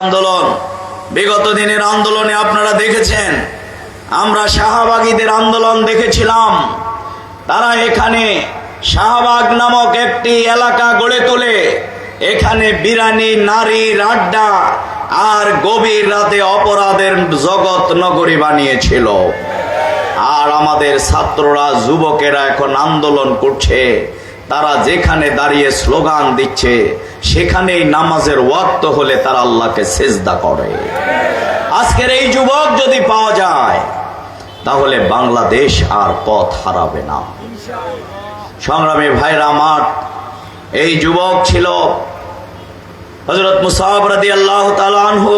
আন্দোলন। বিগত দিনের আন্দোলনে আপনারা দেখেছেন, আমরা শাহবাগীদের আন্দোলন দেখেছিলাম। তারা এখানে শাহবাগ নামক একটি এলাকা গড়ে তোলে। এখানে বিরানি, নারী আড্ডা আর গভীর রাতে অপরাধের জগৎ নগরী বানিয়েছিল। আর আমাদের ছাত্ররা, যুবকেরা এখন আন্দোলন করছে। তারা যেখানে দাঁড়িয়ে স্লোগান দিচ্ছে, সেখানেই নামাজের ওয়াক্ত হলে তারা আল্লাহকে সেজদা করে। আজকের এই যুবক যদি পাওয়া যায়, তাহলে বাংলাদেশ আর পথ হারাবে না। সংগ্রামী ভাইরা আমার, এই যুবক ছিল হজরত মুসাহাব রাদি আল্লাহ তালানহু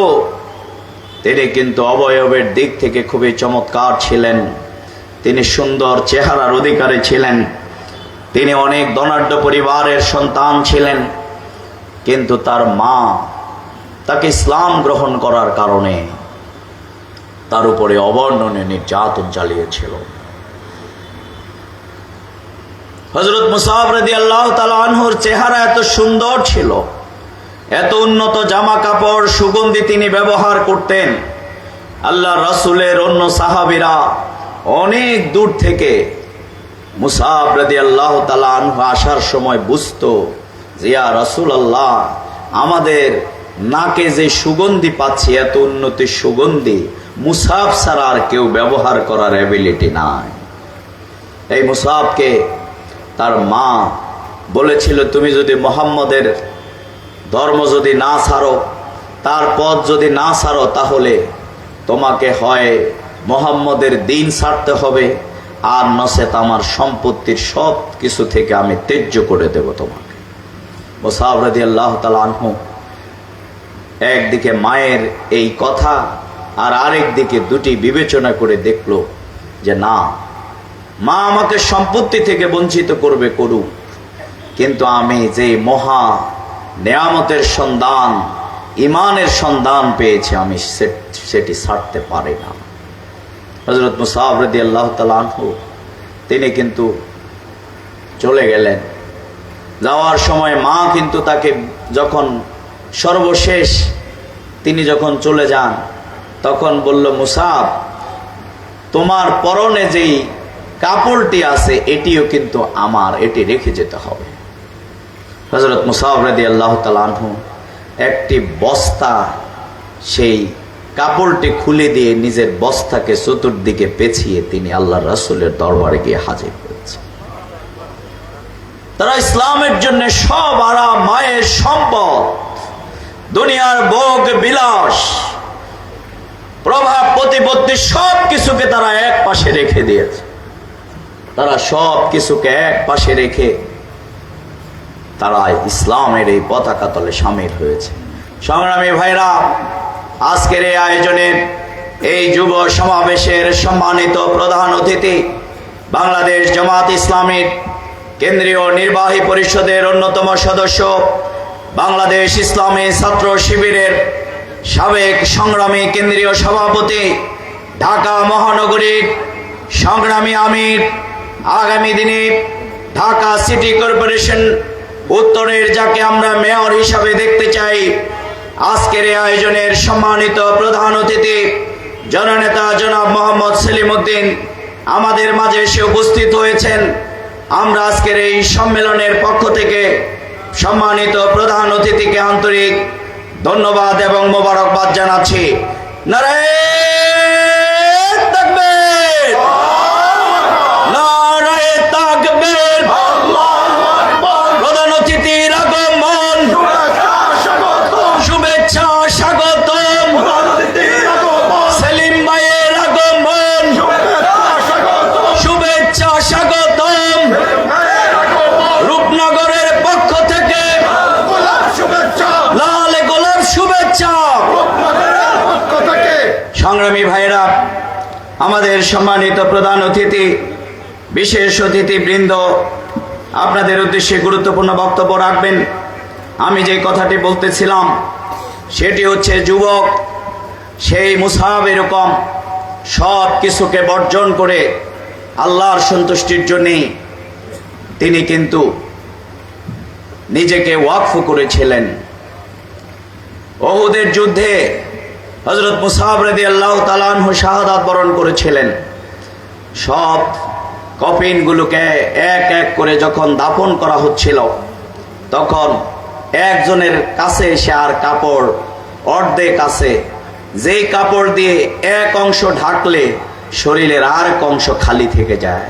তিনি কিন্তু অবয়বের দিক থেকে খুবই চমৎকার ছিলেন। তিনি সুন্দর চেহারার অধিকারী ছিলেন। তিনি অনেক ধনাঢ্য পরিবারের সন্তান ছিলেন, কিন্তু তার মা তাকে ইসলাম গ্রহণ করার কারণে তার উপরে অবর্ণনে নির্যাতন চালিয়েছিল। হজরত মুসাফরদি আল্লাহ তালানহুর চেহারা এত সুন্দর ছিল, এত উন্নত জামা কাপড় সুগন্ধি তিনি ব্যবহার করতেন। আল্লাহ রসুলের অন্য সাহাবিরা অনেক দূর থেকে মুসাফরদি আল্লাহ তালানহু আসার সময় বুঝতো জিয়া রসুল আল্লাহ আমাদের নাকে যে সুগন্ধি পাচ্ছি, এত উন্নতি সুগন্ধি মুসাফ ছাড়া আর কেউ ব্যবহার করার অ্যাবিলিটি নাই। এই মুসাফকে তার মা বলেছিল, তুমি যদি মোহাম্মদের ধর্ম যদি না ছাড়ো, তার পথ যদি না ছাড়ো, তাহলে তোমাকে হয় মোহাম্মদের দিন ছাড়তে হবে। আর নসেত আমার সম্পত্তির সব কিছু থেকে আমি তেজ্য করে দেব তোমাকে। ও মোসাবরাদি আল্লাহ তালু একদিকে মায়ের এই কথা আর আরেক দিকে দুটি বিবেচনা করে দেখল যে না, মা আমাকে সম্পত্তি থেকে বঞ্চিত করবে, করুক। কিন্তু আমি যে মহা নেয়ামতের সন্ধান ইমানের সন্ধান পেয়েছি, আমি সেটি ছাড়তে পারি না। হজরত মুসাফরদি আল্লাহ তালু তিনি কিন্তু চলে গেলেন। যাওয়ার সময় মা কিন্তু তাকে যখন সর্বশেষ তিনি যখন চলে যান, তখন বলল মুসাফ তোমার পরনে যেই কাপড়টি আছে, এটিও কিন্তু আমার, এটি রেখে যেতে হবে। হজরত মুসাফরদি আল্লাহ তালু একটি বস্তা সেই কাপড়টি খুলে দিয়ে নিজের বস্তাকে চতুর্দিকে পেছিয়ে তিনি আল্লাহ রসুলের দরবারে গিয়ে হাজির করেছেন তারা ইসলামের জন্য সব আরাম, মায়ের সম্পদ, দুনিয়ার ভোগ, বিলাস, প্রভাব, প্রতিপত্তি সব কিছুকে তারা এক পাশে রেখে দিয়েছে। তারা সব কিছুকে এক পাশে রেখে তারা ইসলামের এই পতাকা তলে সামিল হয়েছে। সংগ্রামী ভাইরা আজকের এই আয়োজনের এই যুব সমাবেশের সম্মানিত প্রধান অতিথি বাংলাদেশ জামাত ইসলামের কেন্দ্রীয় নির্বাহী পরিষদের অন্যতম সদস্য বাংলাদেশ ইসলামী ছাত্র শিবিরের সাবেক সংগ্রামী কেন্দ্রীয় সভাপতি, ঢাকা মহানগরীর সংগ্রামী আমির, আগামী দিনে ঢাকা সিটি কর্পোরেশন উত্তরের, যাকে আমরা মেয়র হিসাবে দেখতে চাই আজকের আয়োজনের সম্মানিত প্রধান অতিথি, জননেতা জনাব মোহাম্মদ সেলিম উদ্দিন আমাদের মাঝে এসে উপস্থিত হয়েছেন। আমরা আজকের এই সম্মেলনের পক্ষ থেকে সম্মানিত প্রধান অতিথিকে আন্তরিক ধন্যবাদ এবং মোবারকবাদ জানাচ্ছি। নারায়ণ তাকবীর নারায়ণ তাকবীর প্রধান অতিথির আগমন শুভেচ্ছা স্বাগতম সেলিম ভাইয়ের আগমন শুভেচ্ছা স্বাগতম রূপনগরের পক্ষ থেকে লাল গোলাপ শুভেচ্ছা সংগ্রামী ভাইরা আমাদের সম্মানিত প্রধান অতিথি, বিশেষ অতিথি বৃন্দ, আপনাদের উদ্দেশ্যে গুরুত্বপূর্ণ বক্তব্য রাখবেন। আমি যে কথাটি বলতেছিলাম, সেটি হচ্ছে যুবক, সেই মুসাব এরকম সব কিছুকে বর্জন করে আল্লাহর সন্তুষ্টির জন্যেই তিনি কিন্তু নিজেকে ওয়াকফ করেছিলেন। ওহুদের যুদ্ধে হজরত মুসাহাব রাদি আল্লাহ তালানহু শাহাদাত বরণ করেছিলেন। সব কপিনগুলোকে এক এক করে যখন দাফন করা হচ্ছিল, তখন একজনের কাছে এসে আর কাপড় অর্ধেক আছে। যেই কাপড় দিয়ে এক অংশ ঢাকলে শরীরের আর এক অংশ খালি থেকে যায়।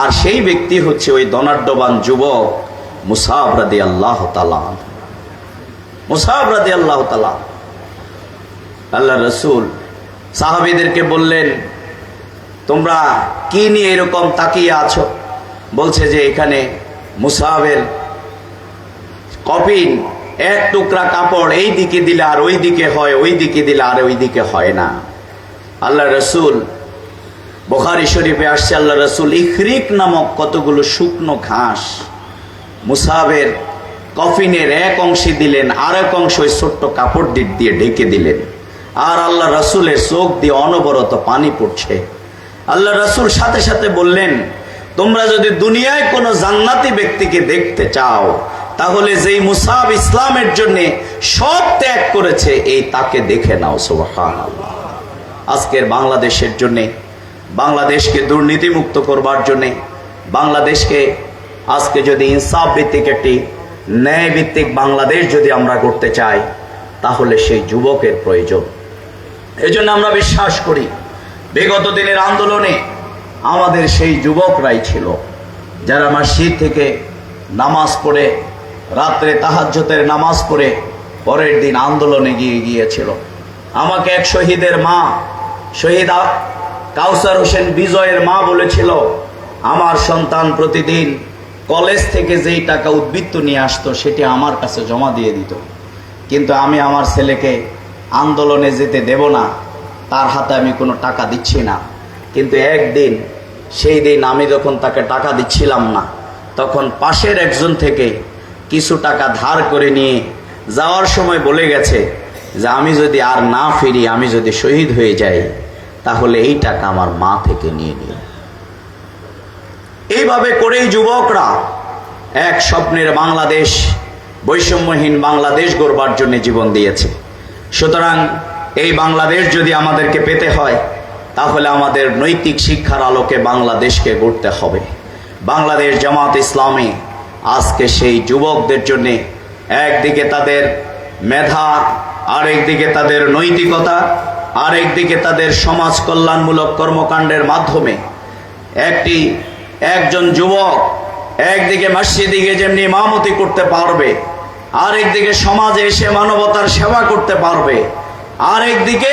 আর সেই ব্যক্তি হচ্ছে ওই ধনাঢ্যবান যুবক মুসাব রাদি আল্লাহ তালান মুসাব রাদি আল্লাহ তালা আল্লাহ রসুল সাহাবিদেরকে বললেন, তোমরা কি নিয়ে এরকম তাকিয়ে আছো? বলছে যে, এখানে মুসাহাবের কপিন এক টুকরা কাপড় এই দিকে দিলে আর ওই দিকে হয়, ওই দিকে দিলে আর ওই দিকে হয় না। আল্লাহ রসুল, বোখারি শরীফে আসছে, আল্লাহ রসুল, ইখরিক নামক কতগুলো শুকনো ঘাস মুসাহাবের কফিনের এক অংশে দিলেন আর এক অংশ ছোট্ট কাপড় দিক দিয়ে ঢেকে দিলেন। আর আল্লাহ রসুলের চোখ দিয়ে অনবরত পানি পড়ছে। আল্লাহ রসুল সাথে সাথে বললেন, তোমরা যদি দুনিয়ায় কোনো জান্নাতি ব্যক্তিকে দেখতে চাও, তাহলে যেই মুসাব ইসলামের জন্য সব ত্যাগ করেছে, এই তাকে দেখে নাও সুবহান আজকের বাংলাদেশের জন্যে, বাংলাদেশকে দুর্নীতিমুক্ত করবার জন্যে, বাংলাদেশকে আজকে যদি ইনসাফ ভিত্তিক একটি ন্যায় ভিত্তিক বাংলাদেশ যদি আমরা করতে চাই, তাহলে সেই যুবকের প্রয়োজন। এজন্য আমরা বিশ্বাস করি, বিগত দিনের আন্দোলনে আমাদের সেই যুবকরাই ছিল, যারা মসজিদ থেকে নামাজ পড়ে, রাত্রে তাহাজ্জতের নামাজ পড়ে, পরের দিন আন্দোলনে গিয়ে গিয়েছিল। আমাকে এক শহীদের মা, শহীদ কাউসার হোসেন বিজয়ের মা বলেছিল, আমার সন্তান প্রতিদিন কলেজ থেকে যেই টাকা উদ্বৃত্ত নিয়ে আসতো, সেটি আমার কাছে জমা দিয়ে দিত। কিন্তু আমি আমার ছেলেকে আন্দোলনে যেতে দেব না, তার হাতে আমি কোনো টাকা দিচ্ছি না। কিন্তু একদিন, সেই দিন আমি যখন তাকে টাকা দিচ্ছিলাম না, তখন পাশের একজন থেকে কিছু টাকা ধার করে নিয়ে যাওয়ার সময় বলে গেছে যে, আমি যদি আর না ফিরি, আমি যদি শহীদ হয়ে যাই, তাহলে এই টাকা আমার মা থেকে নিয়ে নিই এইভাবে করেই যুবকরা এক স্বপ্নের বাংলাদেশ, বৈষম্যহীন বাংলাদেশ গড়বার জন্য জীবন দিয়েছে। সুতরাং এই বাংলাদেশ যদি আমাদেরকে পেতে হয়, তাহলে আমাদের নৈতিক শিক্ষার আলোকে বাংলাদেশকে গড়তে হবে। বাংলাদেশ জামাত ইসলামী আজকে সেই যুবকদের জন্য একদিকে তাদের মেধা, আরেকদিকে তাদের নৈতিকতা, আরেকদিকে তাদের সমাজ কল্যাণমূলক কর্মকাণ্ডের মাধ্যমে একটি, একজন যুবক একদিকে মসজিদে গিয়ে যেমনি ইমামতি করতে পারবে আরেকদিকে সমাজে এসে মানবতার সেবা করতে পারবে। আরেকদিকে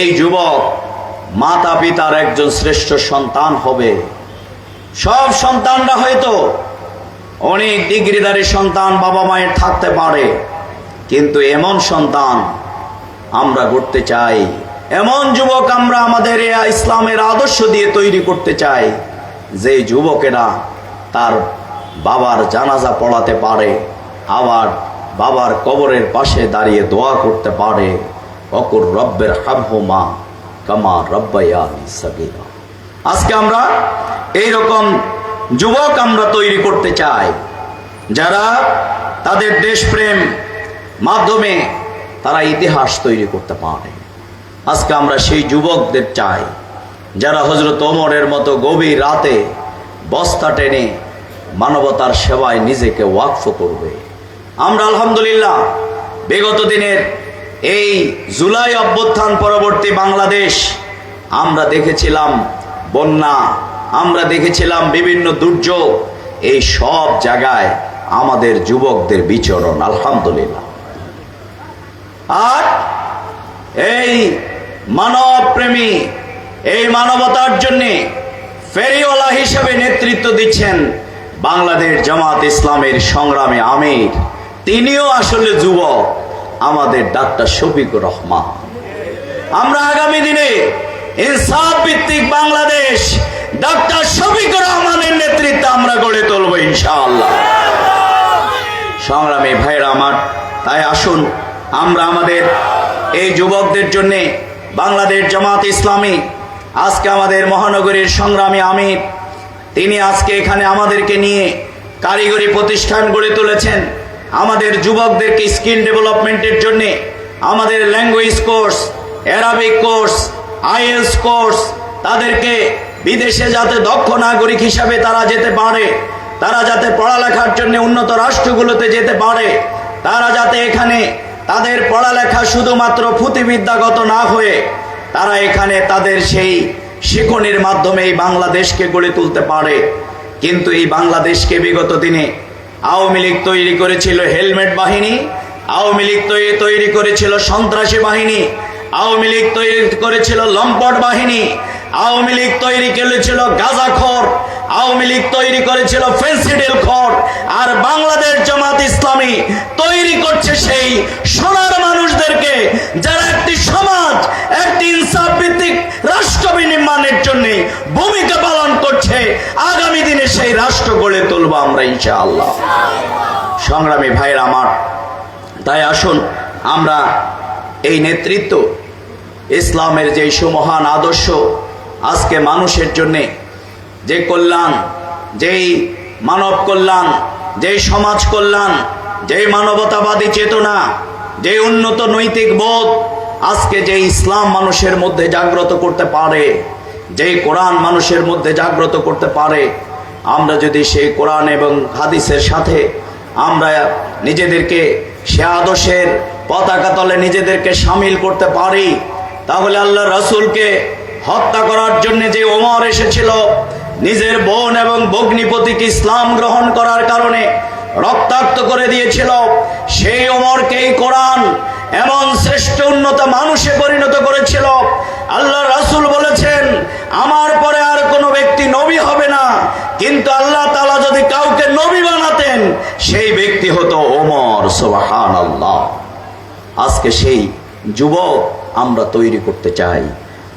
এই যুবক মাতা পিতার একজন শ্রেষ্ঠ সন্তান হবে। সব সন্তানরা হয়তো অনেক ডিগ্রিধারী সন্তান বাবা মায়ের থাকতে পারে, কিন্তু এমন সন্তান আমরা গড়তে চাই। এমন যুবক আমরা আমাদের ইসলামের আদর্শ দিয়ে তৈরি করতে চাই যে যুবকেরা তার বাবার জানাজা পড়াতে পারে। আবার বাবার কবরের পাশে দাঁড়িয়ে দোয়া করতে পারে, অকুর রব্বের হাবহুমা কামা সাগীরা। আজকে আমরা এই রকম যুবক আমরা তৈরি করতে চাই, যারা তাদের দেশপ্রেম মাধ্যমে তারা ইতিহাস তৈরি করতে পারে। আজকে আমরা সেই যুবকদের চাই, যারা হজরত ওমরের মতো গভীর রাতে বস্তা টেনে মানবতার সেবায় নিজেকে ওয়াকফ করবে। আমরা আলহামদুলিল্লাহ বিগত দিনের এই জুলাই অভ্যুত্থান পরবর্তী বাংলাদেশ, আমরা দেখেছিলাম বন্যা, আমরা দেখেছিলাম বিভিন্ন দুর্যোগ, এই সব জায়গায় আমাদের যুবকদের বিচরণ, আলহামদুলিল্লাহ। আর এই মানব প্রেমী এই মানবতার জন্যে ফেরিওয়ালা হিসেবে নেতৃত্ব দিচ্ছেন বাংলাদেশ জামাত ইসলামের সংগ্রামে আমির। তিনিও আসলে যুবক, আমাদের ডাক্তার শফিকুর রহমান। আমরা আগামী দিনে ইনসাফ ভিত্তিক বাংলাদেশ ডাক্তার শফিকুর রহমানের নেতৃত্বে আমরা গড়ে তুলব ইনশাআল্লাহ। সংগ্রামী ভাইরা আমার, তাই আসুন, আমরা আমাদের এই যুবকদের জন্যে বাংলাদেশ জামাত ইসলামী, আজকে আমাদের মহানগরীর সংগ্রামী আমির, তিনি আজকে এখানে আমাদেরকে নিয়ে কারিগরি প্রতিষ্ঠান গড়ে তুলেছেন। আমাদের যুবকদেরকে স্কিল ডেভেলপমেন্টের জন্য আমাদের language course, Arabic course, IELTS course, তাদেরকে বিদেশে যাতে দক্ষ নাগরিক হিসাবে তারা যেতে পারে, তারা যাতে পড়ালেখার জন্য উন্নত রাষ্ট্রগুলোতে যেতে পারে, তারা যাতে এখানে তাদের পড়ালেখা শুধুমাত্র পুঁথিবিদ্যাগত না হয়ে তারা এখানে তাদের সেই শিখনের মাধ্যমে এই বাংলাদেশকে গড়ে তুলতে পারে। কিন্তু এই বাংলাদেশকে বিগত দিনে আওয়ামী লীগ তৈরি করেছিল হেলমেট বাহিনী, আওয়ামী লীগ তৈরি করেছিল সন্ত্রাসী বাহিনী, আওয়ামী লীগ তৈরি করেছিল লম্পট বাহিনী আওয়ামী লীগ তৈরি করেছিল গাজা গাজাখর আওয়ামী লীগ তৈরি করেছিল ফেন্সিডেল খর আর বাংলাদেশ জামাত ইসলামী তৈরি করছে সেই সোনার মানুষদেরকে যারা একটি সমাজ, একটি ইনসাফ ভিত্তিক রাষ্ট্র বিনির্মাণের জন্য ভূমিকা পালন করছে, আগামী দিনে সেই রাষ্ট্র গড়ে তুলবো আমরা ইনশাআল্লাহ। সংগ্রামী ভাইয়ের আমার, তাই আসুন আমরা এই নেতৃত্ব, ইসলামের যে সুমহান আদর্শ আজকে মানুষের জন্যে যে কল্যাণ, যেই মানব কল্যাণ, যেই সমাজ কল্যাণ, যেই মানবতাবাদী চেতনা যে উন্নত নৈতিক বোধ, আজকে যে ইসলাম মানুষের মধ্যে জাগ্রত করতে পারে যেই কোরআন মানুষের মধ্যে জাগ্রত করতে পারে, আমরা যদি সেই কোরআন এবং হাদিসের সাথে আমরা নিজেদেরকে সে আদর্শের পতাকা তলে নিজেদেরকে সামিল করতে পারি, তাহলে আল্লাহ রসুলকে হত্যা করার জন্য যে ওমর এসেছিল, নিজের বোন এবং ভগ্নিপতিকে ইসলাম গ্রহণ করার কারণে রক্তাক্ত করে দিয়েছিল। সেই ওমরকেই কোরআন এমন শ্রেষ্ঠ উন্নত মানুষে পরিণত করেছিল। আল্লাহ রাসুল বলেছেন, আমার পরে আর কোনো ব্যক্তি নবী হবে না। কিন্তু আল্লাহ তালা যদি কাউকে নবী বানাতেন, সেই ব্যক্তি হতো ওমর। সোবাহান আল্লাহ আজকে সেই যুবক আমরা তৈরি করতে চাই।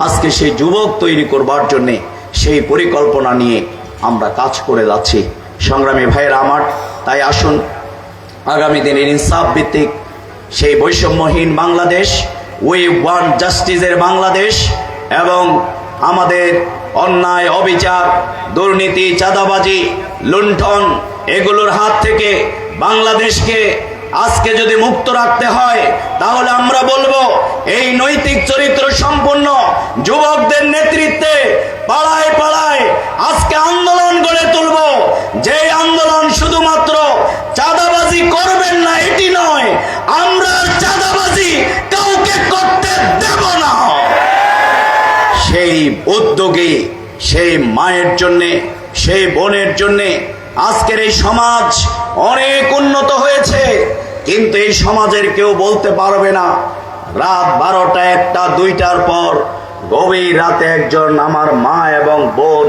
আজকে সেই যুবক তৈরি করবার জন্যে সেই পরিকল্পনা নিয়ে আমরা কাজ করে যাচ্ছি। সংগ্রামী ভাইয়ের আমার, তাই আসুন, আগামী দিনের ইনসাফ ভিত্তিক সেই বৈষম্যহীন বাংলাদেশ উই ওয়ান জাস্টিসের বাংলাদেশ এবং আমাদের অন্যায়, অবিচার, দুর্নীতি, চাঁদাবাজি, লুণ্ঠন, এগুলোর হাত থেকে বাংলাদেশকে আজকে যদি মুক্ত রাখতে হয়, তাহলে আমরা বলব, এই নৈতিক চরিত্র সম্পন্ন যুবকদের নেতৃত্বে পাড়ায় পাড়ায় আজকে আন্দোলন গড়ে তুলব। যে আন্দোলন শুধুমাত্র চাঁদাবাজি করবেন না, এটি নয়, আমরা চাঁদাবাজি কাউকে করতে দেব না। সেই উদ্যোগে, সেই মায়ের জন্যে, সেই বোনের জন্যে আজকের এই সমাজ অনেক উন্নত হয়েছে। কিন্তু এই সমাজের কেউ বলতে পারবে না। রাত বারোটা একটা, দুইটার পর গভীর রাতে একজন আমার মা এবং বোন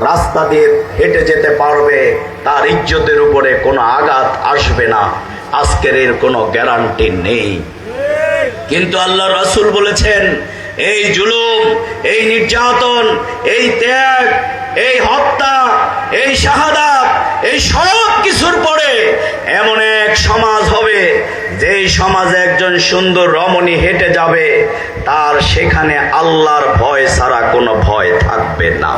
রাস্তা দিয়ে হেঁটে যেতে পারবে, তার ইজ্জতের উপরে কোনো আঘাত আসবে না। আজকের এর কোনো গ্যারান্টি নেই। কিন্তু আল্লাহ রাসুল বলেছেন, এই জুলুম, এই নির্যাতন, এই ত্যাগ, এই হত্যা এই শাহাদাত, এই সব কিছুর পরে এমন এক সমাজ হবে, যেই সমাজে একজন সুন্দর রমণী হেঁটে যাবে, তার সেখানে আল্লাহর ভয় ছাড়া কোনো ভয় থাকবে না।